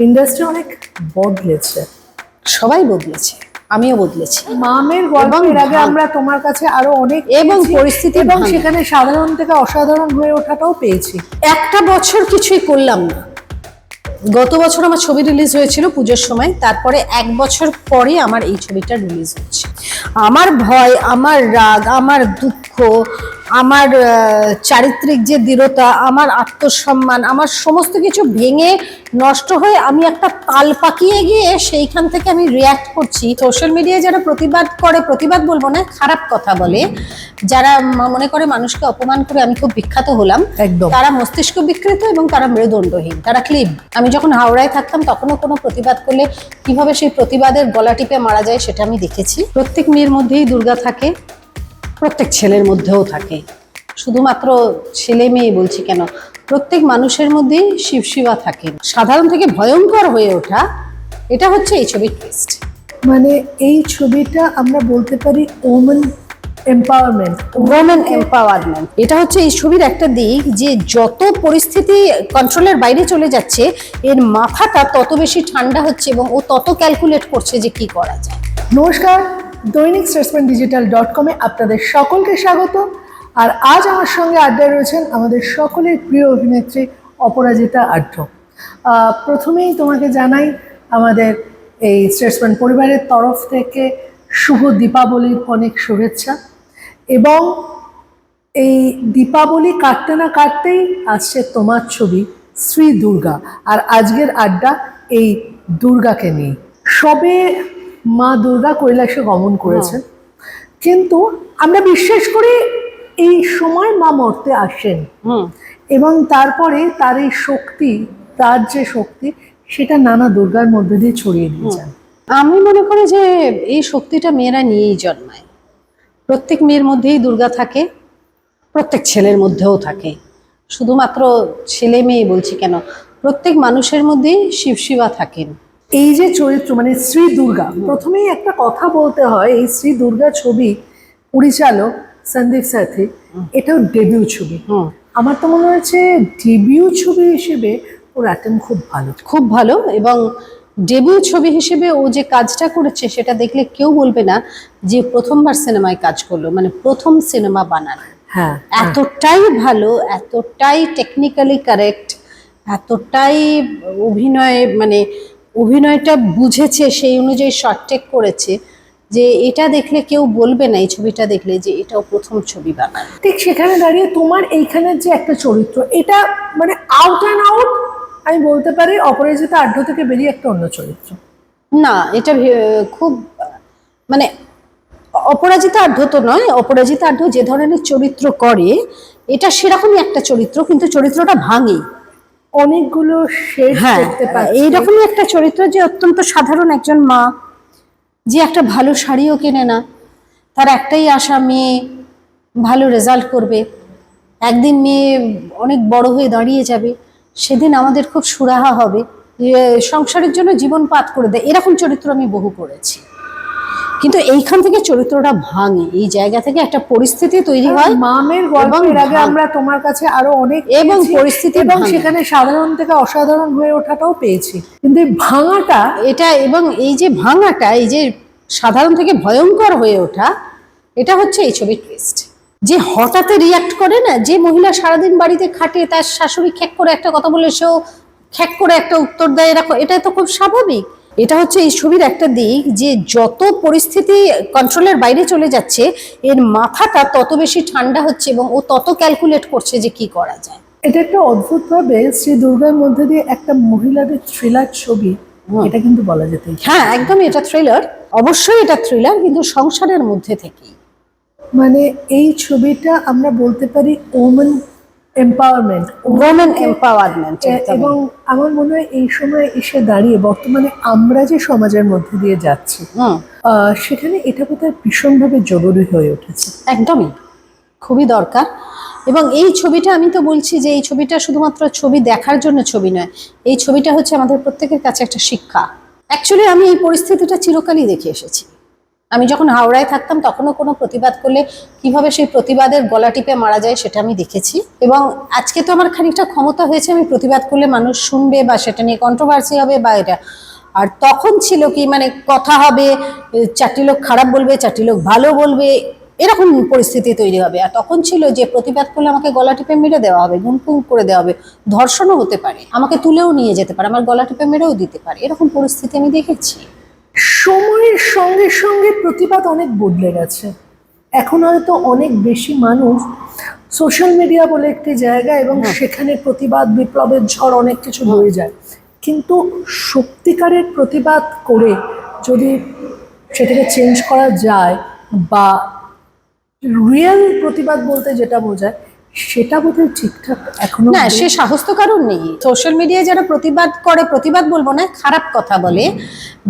Industry অনেক বদলেছে। সবাই বদলেছে আমিও বদলেছি। মামের গল্পের আগে আমরা তোমার কাছে আরও অনেক এবং পরিস্থিতি এবং সেখানে সাধারণ থেকে অসাধারণ হয়ে ওঠাটাও পেয়েছি। একটা বছর কিছুই করলাম না। গত বছর আমার ছবি রিলিজ হয়েছিল পুজোর সময় তারপরে এক বছর পরে আমার এই ছবিটা রিলিজ হচ্ছে আমার ভয় আমার রাগ আমার দুঃখ আমার চারিত্রিক যে দৃঢ়তা আমার আত্মসম্মান আমার সমস্ত কিছু ভেঙে নষ্ট হয়ে আমি একটা তাল পাকিয়ে গিয়ে সেইখান থেকে আমি রিয়াক্ট করছি। সোশ্যাল মিডিয়ায় যারা প্রতিবাদ করে প্রতিবাদ বলব না খারাপ কথা বলে যারা মনে করে মানুষকে অপমান করে আমি খুব বিখ্যাত হলাম একদম। তারা মস্তিষ্ক বিকৃত এবং তারা মেরুদণ্ডহীন তারা ক্লিব আমি যখন হাওড়ায় থাকতাম তখনও কোনো প্রতিবাদ করলে কীভাবে সেই প্রতিবাদের গলা টিপে মারা যায় সেটা আমি দেখেছি। প্রত্যেক মেয়ের মধ্যেই দুর্গা থাকে প্রত্যেক ছেলের মধ্যেও থাকে। শুধুমাত্র ছেলে মেয়ে বলছি কেন? প্রত্যেক মানুষের মধ্যেই শিব শিবা থাকে সাধারণ থেকে ভয়ঙ্কর হয়ে ওঠা এটা হচ্ছে এই ছবির টুইস্ট মানে এই ছবিটা আমরা বলতে পারি ওমেন এম্পাওয়ারমেন্ট ওমেন এম্পাওয়ারমেন্ট এটা হচ্ছে এই ছবির একটা দিক যে যত পরিস্থিতি কন্ট্রোলের বাইরে চলে যাচ্ছে এর মাথাটা তত বেশি ঠান্ডা হচ্ছে এবং ও তত ক্যালকুলেট করছে যে কি করা যায়। নমস্কার দৈনিক স্টেটসম্যান ডিজিটাল ডট কমে আপনাদের সকলকে স্বাগত। আর আজ আমার সঙ্গে আড্ডায় রয়েছেন আমাদের সকলের প্রিয় অভিনেত্রী অপরাজিতা আঢ্য প্রথমেই তোমাকে জানাই আমাদের এই স্টেটসম্যান পরিবারের তরফ থেকে শুভ দীপাবলির অনেক শুভেচ্ছা। এবং এই দীপাবলি কাটতে না কাটতেই আসছে তোমার ছবি শ্রী দুর্গা। আর আজকের আড্ডা এই দুর্গাকে নিয়ে। সবে মা দুর্গা কৈলাসে গমন করেছেন। কিন্তু আমরা বিশ্বাস করি এই সময় মা মর্তে আসেন। এবং তারপরে তার এই শক্তি তার যে শক্তি সেটা নানা দুর্গার মধ্যে দিয়ে ছড়িয়ে দিয়ে যান আমি মনে করি যে এই শক্তিটা মেয়েরা নিয়েই জন্মায়। প্রত্যেক মেয়ের মধ্যেই দুর্গা থাকে প্রত্যেক ছেলের মধ্যেও থাকে। শুধুমাত্র ছেলে মেয়ে বলছি কেন প্রত্যেক মানুষের মধ্যেই শিব শিবা থাকেন। এই যে চরিত্র মানে শ্রী দুর্গা প্রথমেই একটা কথা বলতে হয় এই শ্রী দুর্গা ছবি পরিচালক সন্দীপ সাথী এটাও ডেবিউ ছবি। আমার তো মনে হয়েছে ডেবিউ ছবি হিসেবে ওর অ্যাটেম্প খুব ভালো। খুব ভালো এবং ডেবিউ ছবি হিসেবে ও যে কাজটা করেছে সেটা দেখলে কেউ বলবে না যে প্রথমবার সিনেমায় কাজ করল মানে প্রথম সিনেমা বানানো। হ্যাঁ এতটাই ভালো এতটাই টেকনিক্যালি কারেক্ট এতটাই অভিনয় মানে অভিনয়টা বুঝেছে সেই অনুযায়ী শর্ট টেক করেছে যে এটা দেখলে কেউ বলবে না এই ছবিটা দেখলে যে এটাও প্রথম ছবি বানানো ঠিক সেখানে দাঁড়িয়ে তোমার এইখানের যে একটা চরিত্র এটা মানে আউট অ্যান্ড আউট আমি বলতে পারি অপরাজিতা আড্ড থেকে বেরিয়ে একটা অন্য চরিত্র। না এটা খুব মানে অপরাজিতা আঢ্য তো নয় অপরাজিতা আঢ্য যে ধরনের চরিত্র করে এটা সেরকমই একটা চরিত্র কিন্তু চরিত্রটা ভাঙে অনেকগুলো শেড হ্যাঁ দেখতে পাচ্ছি। এইরকমই একটা চরিত্র যে অত্যন্ত সাধারণ একজন মা যে একটা ভালো শাড়িও কেনে না। তার একটাই আশা মেয়ে ভালো রেজাল্ট করবে। একদিন মেয়ে অনেক বড় হয়ে দাঁড়িয়ে যাবে। সেদিন আমাদের খুব সুরাহা হবে। যে সংসারের জন্য জীবন পাত করে দেয়। এরকম চরিত্র আমি বহু করেছি। কিন্তু এইখান থেকে চরিত্রটা ভাঙে। এই জায়গা থেকে একটা পরিস্থিতি তৈরি হয় মামের গল্পের আগে আমরা তোমার কাছে আরও অনেক এবং পরিস্থিতি এবং সেখানে সাধারণ থেকে অসাধারণ হয়ে ওঠাটাও পেয়েছি। কিন্তু এই ভাঙাটা এটা এবং এই যে ভাঙাটা এই যে সাধারণ থেকে ভয়ঙ্কর হয়ে ওঠা এটা হচ্ছে এই ছবির টুইস্ট যে হঠাৎ রিয়াক্ট করে না যে মহিলা সারাদিন বাড়িতে খাটে তার শাশুড়ি খ্যাক করে একটা কথা বলে সেও খ্যাক করে একটা উত্তর দেয় এরকম এটা তো খুব স্বাভাবিক। এটা হচ্ছে এই ছবির একটা দিক যে যত পরিস্থিতি কন্ট্রোলের বাইরে চলে যাচ্ছে এর মাথাটা তত বেশি ঠান্ডা হচ্ছে এবং ও তত ক্যালকুলেট করছে যে কি করা যায়। এটা একটা অদ্ভুত ভাবে শ্রী দুর্গার মধ্যে দিয়ে একটা মহিলাদের থ্রিলার ছবি এটা কিন্তু বলা যেতে হ্যাঁ একদমই এটা থ্রিলার অবশ্যই এটা থ্রিলার কিন্তু সংসারের মধ্যে থেকেই। মানে এই ছবিটা আমরা বলতে পারি ওমেন এম্পাওয়ারমেন্ট ওমেন এম্পাওয়ারমেন্ট এবং আমার মনে হয় এই সময় এসে দাঁড়িয়ে বর্তমানে আমরা যে সমাজের মধ্যে দিয়ে যাচ্ছি সেখানে এটা বোধহয় ভীষণভাবে জরুরি হয়ে উঠেছে। একদমই। খুবই দরকার। এবং এই ছবিটা আমি তো বলছি যে এই ছবিটা শুধুমাত্র ছবি দেখার জন্য ছবি নয় এই ছবিটা হচ্ছে আমাদের প্রত্যেকের কাছে একটা শিক্ষা। অ্যাকচুয়ালি আমি এই পরিস্থিতিটা চিরকালই দেখে এসেছি। আমি যখন হাওড়ায় থাকতাম, তখনও কোনো প্রতিবাদ করলে কীভাবে সেই প্রতিবাদের গলা টিপে মারা যায় সেটা আমি দেখেছি। এবং আজকে তো আমার খানিকটা ক্ষমতা হয়েছে, আমি প্রতিবাদ করলে মানুষ শুনবে বা সেটা নিয়ে কন্ট্রোভার্সি হবে বা এটা। আর তখন ছিল কি মানে কথা হবে, চারটি লোক খারাপ বলবে, চারটি লোক ভালো বলবে, এরকম পরিস্থিতি তৈরি হবে। আর তখন ছিল যে প্রতিবাদ করলে আমাকে গলা টিপে মেরে দেওয়া হবে গুনপুং করে দেওয়া হবে। ধর্ষণও হতে পারে, আমাকে তুলেও নিয়ে যেতে পারে, আমার গলা টিপে মেরেও দিতে পারে, এরকম পরিস্থিতি আমি দেখেছি। সময়ের সঙ্গে সঙ্গে প্রতিবাদ অনেক বদলে গেছে। এখন হয়তো অনেক বেশি মানুষ সোশ্যাল মিডিয়া বলে একটি জায়গা এবং সেখানে প্রতিবাদ বিপ্লবের ঝড় অনেক কিছু হয়ে। যায়। কিন্তু সত্যিকারের প্রতিবাদ করে যদি সেটাকে চেঞ্জ করা যায় বা রিয়েল প্রতিবাদ বলতে যেটা বোঝায় সেটা বোধহয় ঠিকঠাক এখনও না সে সাহস তো কারণ নেই। সোশ্যাল মিডিয়ায় যারা প্রতিবাদ করে প্রতিবাদ বলব না খারাপ কথা বলে।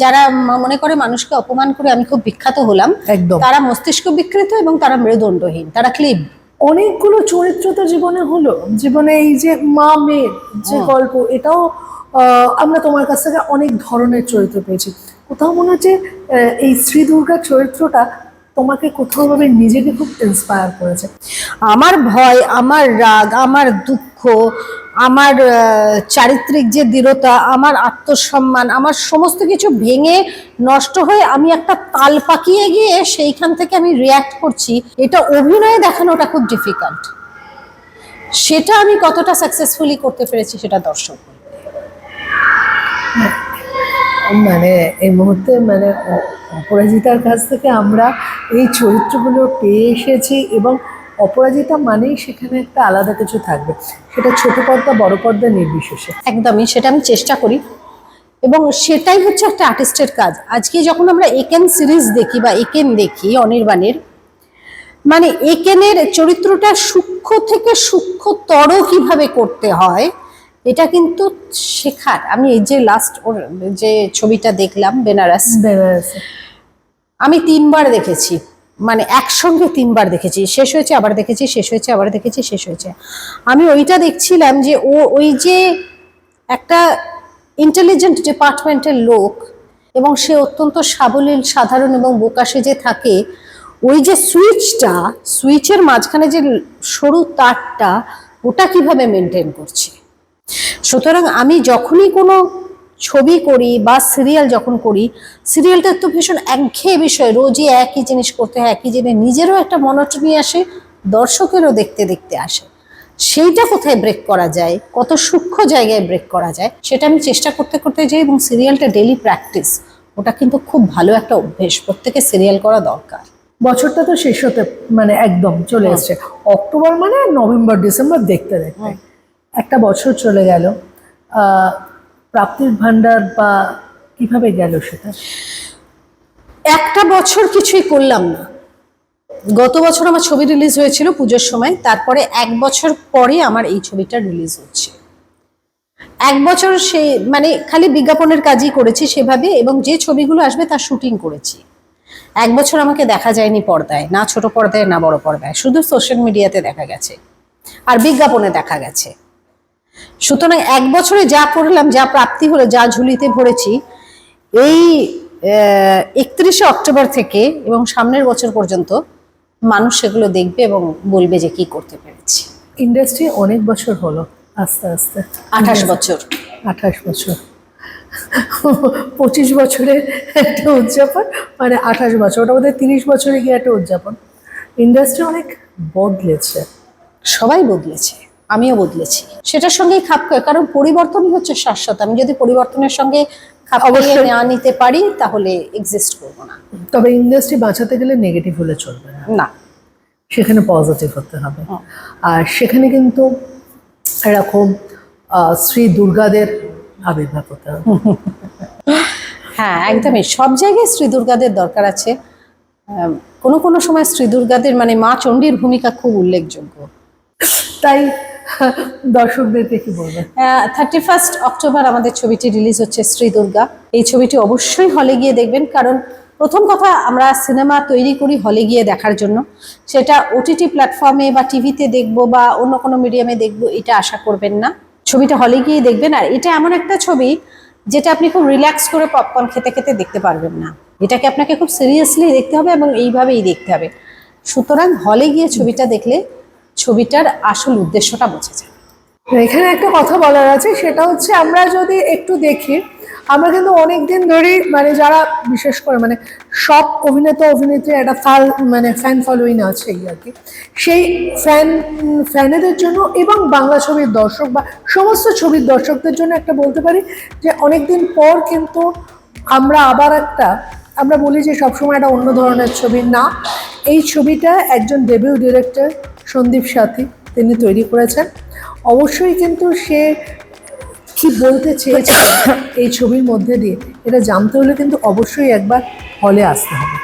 যারা মনে করে মানুষকে অপমান করে আমি খুব বিখ্যাত হলাম একদম। তারা মস্তিষ্ক বিকৃত এবং তারা মেরুদণ্ডহীন তারা ক্লিব অনেকগুলো চরিত্র তো জীবনে হলো। জীবনে এই যে মা মেয়ের যে গল্প এটাও আমরা তোমার কাছ থেকে অনেক ধরনের চরিত্র পেয়েছি। কোথাও মনে হচ্ছে এই শ্রী দুর্গার চরিত্রটা তোমাকে কোথাও ভাবে নিজেকে খুব ইন্সপায়ার করেছে। আমার ভয়, আমার রাগ, আমার দুঃখ, আমার চারিত্রিক যে দৃঢ়তা, আমার আত্মসম্মান, আমার সমস্ত কিছু ভেঙে নষ্ট হয়ে আমি একটা তাল পাকিয়ে গিয়ে সেইখান থেকে আমি রিয়াক্ট করছি। এটা অভিনয়ে দেখানোটা খুব ডিফিকাল্ট সেটা আমি কতটা সাকসেসফুলি করতে পেরেছি সেটা দর্শক। মানে এই মুহূর্তে মানে অপরাজিতার কাছ থেকে আমরা এই চরিত্রগুলো পেয়ে এসেছি এবং অপরাজিতা মানেই সেখানে একটা আলাদা কিছু থাকবে। সেটা ছোট পর্দা, বড় পর্দা নির্বিশেষে। একদমই, সেটা আমি চেষ্টা করি। এবং সেটাই হচ্ছে একটা আর্টিস্টের কাজ। আজকে যখন আমরা একেন সিরিজ দেখি বা একেন দেখি, অনির্বাণের মানে একেনের চরিত্রটা সূক্ষ্ম থেকে সূক্ষ্মতর কীভাবে করতে হয় এটা কিন্তু শেখার। আমি এই যে লাস্ট ওর যে ছবিটা দেখলাম বেনারস। আমি তিনবার দেখেছি। মানে একসঙ্গে তিনবার দেখেছি। শেষ হয়েছে আবার দেখেছি শেষ হয়েছে আবার দেখেছি শেষ হয়েছে। আমি ওইটা দেখছিলাম যে ও ওই যে একটা ইন্টেলিজেন্ট ডিপার্টমেন্টের লোক এবং সে অত্যন্ত সাবলীল সাধারণ এবং বোকা যে থাকে। ওই যে সুইচটা সুইচের মাঝখানে যে সরু তারটা ওটা কীভাবে মেনটেন করছে? সুতরাং আমি যখনই কোনো ছবি করি বা সিরিয়াল যখন করি সিরিয়ালটা তো ভীষণ একঘেয়ে বিষয়। রোজই একই জিনিস করতে হয় একই জিনিস। নিজেরও একটা মনোটনি আসে দর্শকেরও দেখতে দেখতে আসে। সেইটা কোথায় ব্রেক করা যায়? কত সূক্ষ্ম জায়গায় ব্রেক করা যায়? সেটা আমি চেষ্টা করতে করতে যাই এবং সিরিয়ালটা ডেলি প্র্যাকটিস ওটা কিন্তু খুব ভালো একটা অভ্যেস। প্রত্যেকে সিরিয়াল করা দরকার। বছরটা তো শেষ হতে মানে একদম চলে এসছে। অক্টোবর মানে নভেম্বর ডিসেম্বর দেখতে দেখতে। একটা বছর চলে গেল প্রাপ্তির ভান্ডার বা কীভাবে গেল সেটা? একটা বছর কিছুই করলাম না। গত বছর আমার ছবি রিলিজ হয়েছিল পুজোর সময়, তারপরে এক বছর পরে আমার এই ছবিটা রিলিজ হচ্ছে। এক বছর সেই মানে খালি বিজ্ঞাপনের কাজই করেছি সেভাবে এবং যে ছবিগুলো আসবে তার শুটিং করেছি। এক বছর আমাকে দেখা যায়নি পর্দায়, না ছোট পর্দায়, না বড় পর্দায়, শুধু সোশ্যাল মিডিয়াতে দেখা গেছে। আর বিজ্ঞাপনে দেখা গেছে। সুতরাং এক বছরে যা করলাম যা প্রাপ্তি হলো যা ঝুলিতে ভরেছি এই একত্রিশে অক্টোবর থেকে এবং সামনের বছর পর্যন্ত মানুষ সেগুলো দেখবে এবং বলবে যে কি করতে পেরেছি। ইন্ডাস্ট্রি অনেক বছর হলো আস্তে আস্তে। আঠাশ বছর। আঠাশ বছর। পঁচিশ বছরের একটা উদযাপন মানে আঠাশ বছর ওটা বোধহয় তিরিশ বছরে গিয়ে একটা উদযাপন। ইন্ডাস্ট্রি অনেক বদলেছে। সবাই বদলেছে। আমিও বদলেছি। সেটার সঙ্গেই খাপ খায় কারণ পরিবর্তনই হচ্ছে শাশ্বত। আমি যদি পরিবর্তনের সঙ্গে খাপ খাইয়ে। নেওয়া নিতে পারি তাহলে এক্সিস্ট করব না। তবে ইন্ডাস্ট্রি বাঁচাতে গেলে নেগেটিভ হলে চলবে না। না। সেখানে পজিটিভ হতে হবে। আর সেখানে কিন্তু এরকম শ্রী দুর্গাদের আবির্ভাব হতে হবে। হ্যাঁ একদমই। সব জায়গায় শ্রী দুর্গাদের দরকার আছে। কোনো কোনো সময় শ্রী দুর্গাদের মানে মা চণ্ডীর ভূমিকা খুব উল্লেখযোগ্য। তাই দর্শকদেরকে কি বলবে থার্টি ফার্স্ট অক্টোবর আমাদের ছবিটি রিলিজ হচ্ছে শ্রী দুর্গা। এই ছবিটি অবশ্যই হলে গিয়ে দেখবেন, কারণ প্রথম কথা আমরা সিনেমা তৈরি করি হলে গিয়ে দেখার জন্য। সেটা ওটিটি প্ল্যাটফর্মে বা টিভিতে দেখব বা অন্য কোনো মিডিয়ামে দেখব, এটা আশা করবেন না। ছবিটা হলে গিয়ে দেখবেন, আর এটা এমন একটা ছবি যেটা আপনি খুব রিল্যাক্স করে পপকর্ন খেতে খেতে দেখতে পারবেন না। এটাকে আপনাকে খুব সিরিয়াসলি দেখতে হবে এবং এইভাবেই দেখতে হবে। সুতরাং হলে গিয়ে ছবিটা দেখলে ছবিটার আসল উদ্দেশ্যটা বোঝা যায় এখানে একটা কথা বলার আছে, সেটা হচ্ছে আমরা যদি একটু দেখি, আমরা কিন্তু অনেক দিন ধরেই মানে যারা বিশেষ করে মানে সব অভিনেতা, অভিনেত্রী, একটা ফাল মানে ফ্যান ফলোইং আছে এই আর কি, সেই ফ্যান ফ্যানেদের জন্য এবং বাংলা ছবির দর্শক বা সমস্ত ছবির দর্শকদের জন্য একটা বলতে পারি যে অনেক দিন পর কিন্তু আমরা আবার একটা, আমরা বলি যে সবসময় একটা অন্য ধরনের ছবি না এই ছবিটা একজন ডেবিউ ডিরেক্টর সন্দীপ সাথী তিনি তৈরি করেছেন। অবশ্যই কিন্তু সে কি বলতে চেয়েছে এই ছবির মধ্যে দিয়ে, এটা জানতে হলে কিন্তু অবশ্যই একবার হলে আসতে হবে।